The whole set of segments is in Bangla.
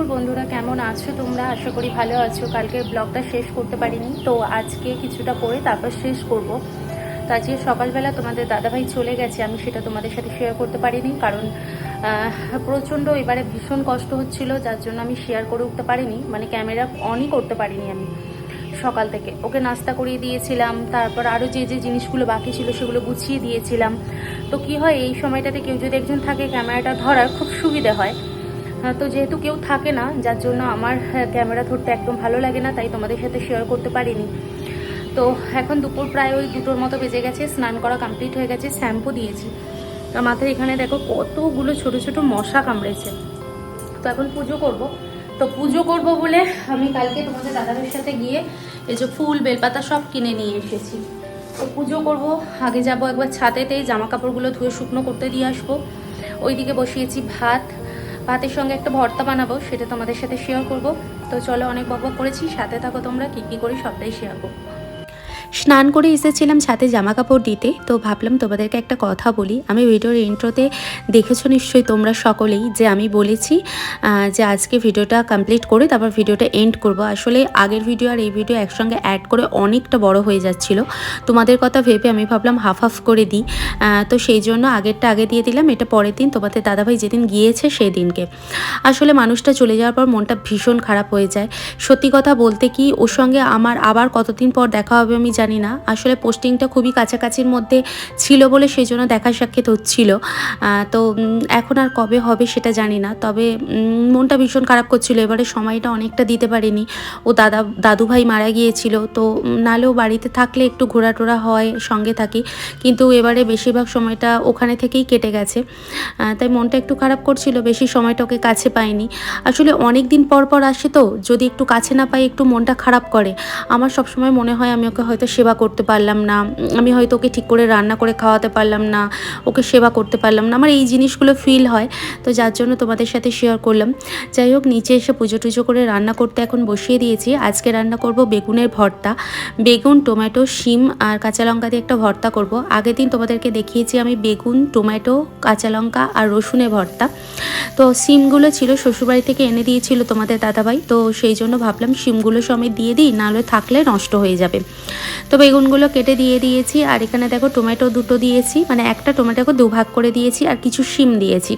দুপুর বন্ধুরা কেমন আছো? তোমরা আশা করি ভালো আছো। কালকে ব্লগটা শেষ করতে পারিনি তো আজকে কিছুটা করে তারপর শেষ করব। তো আজকে সকালবেলা তোমাদের দাদাভাই চলে গেছে আমি সেটা তোমাদের সাথে শেয়ার করতে পারিনি কারণ প্রচণ্ড এবারে ভীষণ কষ্ট হচ্ছিল যার জন্য আমি শেয়ার করে উঠতে পারিনি মানে ক্যামেরা অনই করতে পারিনি আমি সকাল থেকে। ওকে নাস্তা করিয়ে দিয়েছিলাম তারপর আরও যে যে জিনিসগুলো বাকি ছিল সেগুলো গুছিয়ে দিয়েছিলাম। তো কি হয় এই সময়টাতে কেউ যদি একজন থাকে ক্যামেরাটা ধরার খুব সুবিধে হ্যাঁ, তো যেহেতু কেউ থাকে না যার জন্য আমার হ্যাঁ, ক্যামেরা ধরতে একদম ভালো লাগে না তাই তোমাদের সাথে শেয়ার করতে পারিনি। তো এখন দুপুর প্রায় ওই দুটোর মতো বেজে গেছে স্নান করা কমপ্লিট হয়ে গেছে শ্যাম্পু দিয়েছি। তো মাথায় এখানে দেখো কতগুলো ছোট ছোট মশা কামড়েছে। তো এখন পুজো করব। তো পুজো করব বলে আমি কালকে তোমাদের দাদাদের সাথে গিয়ে এই যে ফুল বেলপাতা সব কিনে নিয়ে এসেছি। তো পুজো করব আগে যাব একবার ছাদেতে জামা কাপড়গুলো ধুয়ে শুকনো করতে দিয়ে আসব। ওইদিকে বসিয়েছি ভাত ভাতের সঙ্গে একটা ভর্তা বানাবো, সেটা তোমাদের সাথে শেয়ার করব। তো চলো অনেক বকবক করেছি, সাথে থাকো তোমরা, কী কী করি সবটাই শেয়ার করব। স্নান করে এসেছিলাম ছাদে জামা কাপড় দিতে, তো ভাবলাম তোমাদেরকে একটা কথা বলি। আমি ভিডিওর ইন্ট্রোতে দেখেছ নিশ্চয়ই তোমরা সকলেই যে আমি বলেছি যে আজকে ভিডিওটা কমপ্লিট করে তারপর ভিডিওটা এন্ড করব। আসলে আগের ভিডিও আর এই ভিডিও একসঙ্গে অ্যাড করে অনেকটা বড় হয়ে যাচ্ছিল। তোমাদের কথা ভেবে আমি ভাবলাম হাফ হাফ করে দিই। তো সেই জন্য আগেরটা আগে দিয়ে দিলাম, এটা পরের দিন তোমাদের দাদাভাই যেদিন গিয়েছে সেই দিনকে আসলে মানুষটা চলে যাওয়ার পর মনটা ভীষণ খারাপ হয়ে যায়। সত্যি কথা বলতে কি, ওর সঙ্গে আমার আবার কতদিন পর দেখা হবে আমি জানি না। আসলে পোস্টিংটা খুবই কাছাকাছির মধ্যে ছিল বলে সেই জন্য দেখা সাক্ষাৎ হচ্ছিল। তো এখন আর কবে হবে সেটা জানি না। তবে মনটা ভীষণ খারাপ করছিল। এবারে সময়টা অনেকটা দিতে পারিনি। ও দাদা দাদু ভাই মারা গিয়েছিল। তো উম, নাহলেও বাড়িতে থাকলে একটু ঘোরা টোরা হয় সঙ্গে থাকি। কিন্তু এবারে বেশিরভাগ সময়টা ওখানে থেকেই কেটে গেছে। তাই মনটা একটু খারাপ করছিল। বেশি সময়টা ওকে কাছে পাইনি। আসলে অনেক দিন পর পর আসে তো। যদি একটু কাছে না পাই একটু মনটা খারাপ করে। আমার সবসময় মনে হয় আমি ওকে হয়তো সেবা করতে পারলাম না। আমি হয়তো ওকে ঠিক করে রান্না করে খাওয়াতে পারলাম না, ওকে সেবা করতে পারলাম না। আমার এই জিনিসগুলো ফিল হয়। তো যার জন্য তোমাদের সাথে শেয়ার করলাম। যাই হোক, নিচে এসে পুজো টুজো করে রান্না করতে এখন বসিয়ে দিয়েছি। আজকে রান্না করব বেগুনের ভর্তা। বেগুন, টমেটো, শিম আর কাঁচা লঙ্কা দিয়ে একটা ভর্তা করব। আগের দিন তোমাদেরকে দেখিয়েছি আমি বেগুন, টমেটো, কাঁচা লঙ্কা আর রসুনের ভর্তা। তো সিমগুলো ছিল, শ্বশুরবাড়ি থেকে এনে দিয়েছিল তোমাদের দাদাভাই। তো সেই জন্য ভাবলাম সিমগুলো সমেত দিয়ে দিই, নাহলে থাকলে নষ্ট হয়ে যাবে। তো বেগুনগুলো কেটে দিয়ে দিয়েছি, আর এখানে দেখো টমেটো দুটো দিয়েছি মানে একটা টমেটোকে দুভাগ করে দিয়েছি, আর কিছু শিম দিয়েছি।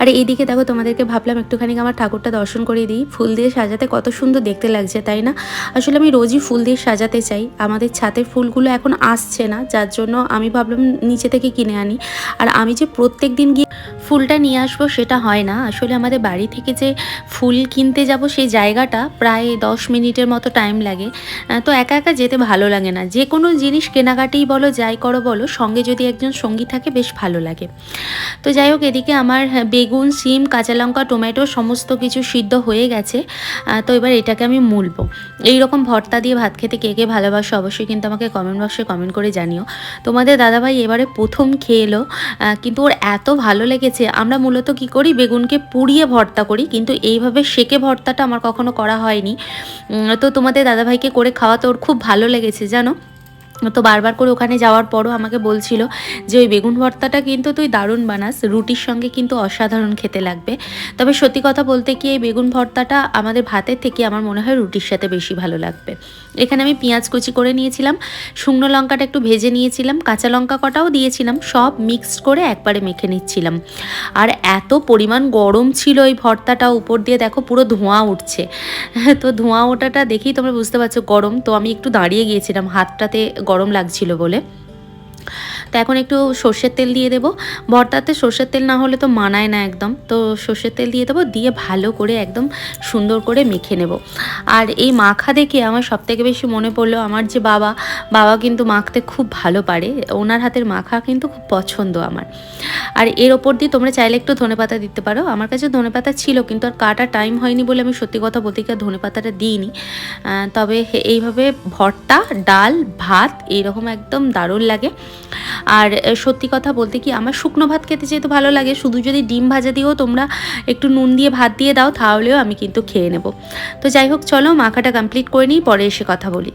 আর এইদিকে দেখো তোমাদেরকে ভাবলাম একটুখানি আমার ঠাকুরটা দর্শন করে দিই। ফুল দিয়ে সাজাতে কত সুন্দর দেখতে লাগছে তাই না? আসলে আমি রোজই ফুল দিয়ে সাজাতে চাই। আমাদের ছাতের ফুলগুলো এখন আসছে না যার জন্য আমি ভাবলাম নিচে থেকে কিনে আনি। আর আমি যে প্রত্যেক দিন গিয়ে ফুলটা নিয়ে আসব সেটা হয় না। আসলে আমাদের বাড়ি থেকে যে ফুল কিনতে যাব সেই জায়গাটা প্রায় দশ মিনিটের মতো টাইম লাগে। তো একা একা যেতে ভালো লাগে না। যে কোনো জিনিস কেনাকাটিই বলো যাই করো বলো সঙ্গে যদি একজন সঙ্গী থাকে বেশ ভালো লাগে। তো যাই হোক এদিকে আমার হ্যাঁ, বেগুন, সিম, কাঁচা লঙ্কা, টমেটো সমস্ত কিছু সিদ্ধ হয়ে গেছে। তো এবার এটাকে আমি মুলবো। এই রকম ভর্তা দিয়ে ভাত খেতে কে কে ভালোবাসো অবশ্যই কিন্তু আমাকে কমেন্ট বক্সে কমেন্ট করে জানিও। তোমাদের দাদাভাই এবারে প্রথম খেয়ে এলো কিন্তু ওর এত ভালো লেগেছে। আমরা মূলত কি করি, বেগুনকে পুড়িয়ে ভর্তা করি, কিন্তু এইভাবে সেকে ভর্তাটা আমার কখনো করা হয়নি। তো তোমাদের দাদাভাইকে করে খাওয়াতে ওর খুব ভালো লেগেছে, জানো? তো বারবার করে ওখানে যাওয়ার পরও আমাকে বলছিল যে ওই বেগুন ভর্তাটা কিন্তু তুই দারুণ বানাস, রুটির সঙ্গে কিন্তু অসাধারণ খেতে লাগবে। তবে সত্যি কথা বলতে কি এই বেগুন ভর্তাটা আমাদের ভাতের থেকে আমার মনে হয় রুটির সাথে বেশি ভালো লাগবে। এখানে আমি পেঁয়াজ কুচি করে নিয়েছিলাম, শুকনো লঙ্কাটা একটু ভেজে নিয়েছিলাম, কাঁচা লঙ্কা কটাও দিয়েছিলাম, সব মিক্সড করে একবারে মেখে নিচ্ছিলাম। আর এত পরিমাণ গরম ছিল এই ভর্তাটা উপর দিয়ে, দেখো পুরো ধোঁয়া উঠছে। তো ধোঁয়া ওঠাটা দেখেই তোমরা বুঝতে পারছ গরম। তো আমি একটু দাঁড়িয়ে গিয়েছিলাম হাতটাতে গরম লাগছিল বলে। তো এখন একটু সর্ষের তেল দিয়ে দেবো। ভর্তাতে সর্ষের তেল না হলে তো মানায় না একদম। তো সর্ষের তেল দিয়ে দেবো, দিয়ে ভালো করে একদম সুন্দর করে মেখে নেব। আর এই মাখা দেখে আমার সবথেকে বেশি মনে পড়ল আমার যে বাবা বাবা কিন্তু মাখতে খুব ভালো পারে। ওনার হাতের মাখা কিন্তু খুব পছন্দ আমার। আর এর ওপর দিয়ে তোমরা চাইলে একটু ধনেপাতা দিতে পারো। আমার কাছে ধনেপাতা ছিল কিন্তু আর কাটা টাইম হয়নি বলে আমি সত্যি কথা বলতে গিয়ে ধনেপাতাটা দিইনি। তবে এইভাবে ভর্তা, ডাল, ভাত এইরকম একদম দারুণ লাগে। আর সত্যি কথা বলতে কি আমার শুকনো ভাত খেতে যেহেতু ভালো লাগে, শুধু যদি ডিম ভাজা দিয়েও তোমরা একটু নুন দিয়ে ভাত দিয়ে দাও, তাহলেও আমি কিন্তু খেয়ে নেব। তো যাই হোক, চলো মাখাটা কমপ্লিট করে নিই, পরে এসে কথা বলি।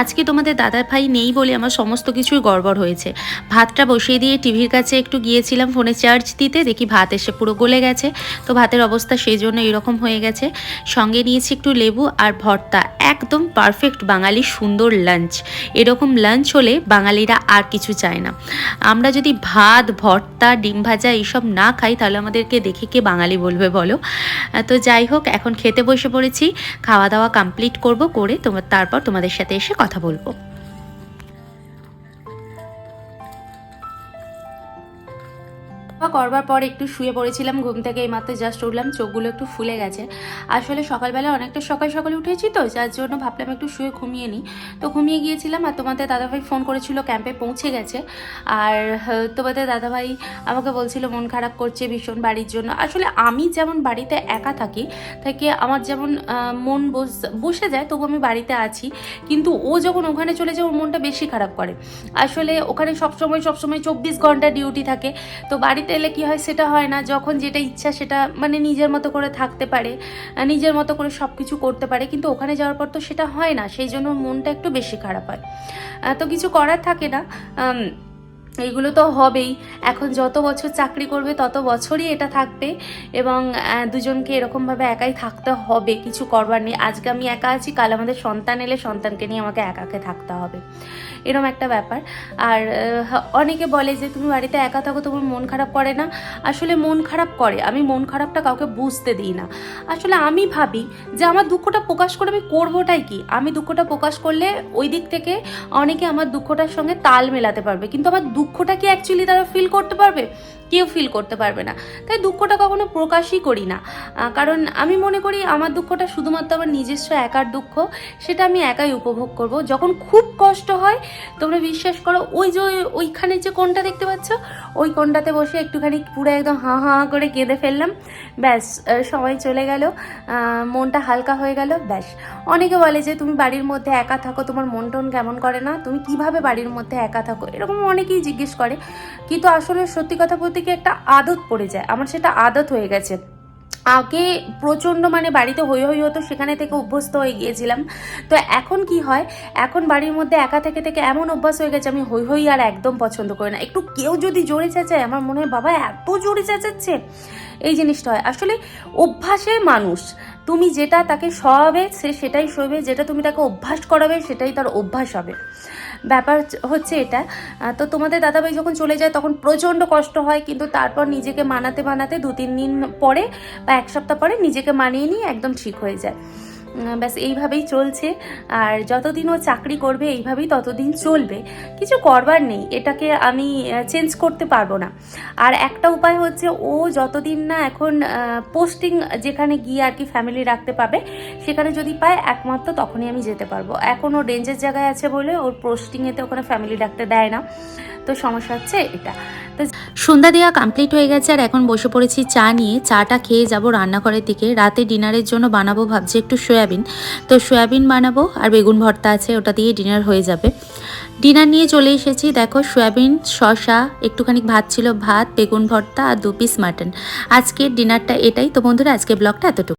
আজকে তোমাদের দাদা ভাই নেই বলে আমার সমস্ত কিছুই গড়বড় হয়েছে। ভাতটা বসিয়ে দিয়ে টিভির কাছে একটু গিয়েছিলাম, ফোনে চার্জ দিতে, দেখি ভাত এসে পুরো গলে গেছে। তো ভাতের অবস্থা সেই জন্য এরকম হয়ে গেছে। সঙ্গে নিয়েছি একটু লেবু আর ভর্তা, একদম পারফেক্ট বাঙালি সুন্দর লাঞ্চ এরকম লাঞ্চ হলে বাঙালিরা আর কিছু চায় না। আমরা যদি ভাত, ভর্তা, ডিম ভাজা এইসব না খাই, তাহলে আমাদেরকে দেখে কে বাঙালি বলবে বলো? তো যাই হোক, এখন খেতে বসে পড়েছি। খাওয়া দাওয়া কমপ্লিট করব, করে তোমার তারপর তোমাদের সাথে এসে কথা বলব। করবার পর একটু শুয়ে পড়েছিলাম, ঘুম থেকে এইমাত্র জাস্ট উঠলাম, চোখগুলো একটু ফুলে গেছে। আসলে সকালবেলা অনেকটা সকাল সকাল উঠেছি তো, যার জন্য ভাবলাম একটু শুয়ে ঘুমিয়ে নিই। তো ঘুমিয়ে গিয়েছিলাম আর তোমাদের দাদাভাই ফোন করেছিল ক্যাম্পে পৌঁছে গেছে। আর তোমাদের দাদাভাই আমাকে বলছিল, মন খারাপ করছে ভীষণ বাড়ির জন্য। আসলে আমি যেমন বাড়িতে একা থাকি, থেকে আমার যেমন মন বসে যায়, তবু আমি বাড়িতে আছি। কিন্তু ও যখন ওখানে চলে যায়, ওর মনটা বেশি খারাপ করে। আসলে ওখানে সবসময় সবসময় চব্বিশ ঘণ্টা ডিউটি থাকে। তো বাড়িতে এলে কি হয়, সেটা হয় না। যখন যেটা ইচ্ছা সেটা মানে নিজের মতো করে থাকতে পারে, নিজের মতো করে সব কিছু করতে পারে, কিন্তু ওখানে যাওয়ার পর তো সেটা হয় না। সেই জন্য মনটা একটু বেশি খারাপ হয়। তো কিছু করার থাকে না। এইগুলো তো হবেই। এখন যত বছর চাকরি করবে, তত বছরই এটা থাকবে এবং দুজনকে এরকমভাবে একাই থাকতে হবে, কিছু করবার নেই। আজকে আমি একা আছি, কাল আমাদের সন্তান এলে সন্তানকে নিয়ে আমাকে একাকে থাকতে হবে। এরকম একটা ব্যাপার। আর অনেকে বলে যে, তুমি বাড়িতে একা থাকো, তোমার মন খারাপ করে না? আসলে মন খারাপ করে। আমি মন খারাপটা কাউকে বুঝতে দিই না। আসলে আমি ভাবি যে, আমার দুঃখটা প্রকাশ করে আমি করবোটাই কি? আমি দুঃখটা প্রকাশ করলে ওই দিক থেকে অনেকে আমার দুঃখটার সঙ্গে তাল মেলাতে পারবে। কিন্তু আমার দুঃখটা কি অ্যাকচুয়ালি তারা ফিল করতে পারবে? কেউ ফিল করতে পারবে না। তাই দুঃখটা কখনো প্রকাশই করি না। কারণ আমি মনে করি আমার দুঃখটা শুধুমাত্র আমার নিজস্ব একার দুঃখ, সেটা আমি একাই উপভোগ করব। যখন খুব কষ্ট হয়, তোমরা বিশ্বাস করো, ওই যে ওই- ওইখানে যে কোনটা দেখতে পাচ্ছ, ওই কোনটাতে বসে একটুখানি পুরো একদম হাঁ হাঁ করে কেঁদে ফেললাম। ব্যাস সময় চলে গেল। মনটা হালকা হয়ে গেল। ব্যাস, অনেকে বলে যে তুমি বাড়ির মধ্যে একা থাকো, তোমার মন টন কেমন করে না? তুমি কীভাবে বাড়ির মধ্যে একা থাকো? এরকম অনেকেই জিজ্ঞেস করে, কিন্তু আসলে সত্যি কথা বলতে কি একটা আদত পড়ে যায়? আমার সেটা আদত হয়ে গেছে। আগে প্রচণ্ড মানে বাড়িতে হই হই হতো, সেখানে থেকে অভ্যস্ত হয়ে গিয়েছিলাম। তো এখন কি হয়? এখন বাড়ির মধ্যে একা থেকে থেকে এমন অভ্যাস হয়ে গেছে, আমি হই হই আর একদম পছন্দ করি না। একটু কেউ যদি জোরে চেঁচায়, আমার মনে হয়, বাবা, এত জোরে চেঁচাচ্ছে? এই জিনিসটা হয়। আসলে অভ্যাসে মানুষ, তুমি যেটা তাকে সহাবে সে সেটাই সইবে যেটা তুমি তাকে অভ্যাস করাবে, সেটাই তার অভ্যাস হবে। ব্যাপার হচ্ছে এটা। তো তোমাদের দাদাভাই যখন চলে যায় তখন প্রচণ্ড কষ্ট হয়, কিন্তু তারপর নিজেকে মানাতে মানাতে দু তিন দিন পরে বা এক সপ্তাহ পরে নিজেকে মানিয়ে নিয়ে একদম ঠিক হয়ে যায়। ব্যাস, এইভাবেই চলছে। আর যতদিন ও চাকরি করবে, এইভাবেই ততদিন চলবে। কিছু করবার নেই, এটাকে আমি চেঞ্জ করতে পারব না। আর একটা উপায় হচ্ছে, ও যতদিন না এখন পোস্টিং যেখানে গিয়ে আর কি ফ্যামিলি রাখতে পাবে সেখানে যদি পায়, একমাত্র তখনই আমি যেতে পারব। এখন ও রেঞ্জের জায়গায় আছে বলে, ওর পোস্টিংয়েতে ওখানে ফ্যামিলি রাখতে দেয় না। তো সমস্যা হচ্ছে এটা। তো সন্ধ্যা দেওয়া কমপ্লিট হয়ে গেছে আর এখন বসে পড়েছি চা নিয়ে। চাটা খেয়ে যাব রান্নাঘরের দিকে। রাতে ডিনারের জন্য বানাবো ভাবছি একটু সয়াবিন। তো সয়াবিন বানাবো আর বেগুন ভর্তা আছে, ওটা দিয়ে ডিনার হয়ে যাবে। ডিনার নিয়ে চলে এসেছি। দেখো সয়াবিন শশা একটুখানি ভাত ছিল ভাত, বেগুন ভর্তা আর দু পিস মাটন আজকের ডিনারটা এটাই। তো বন্ধুরা আজকে ব্লগটা এতটুকু।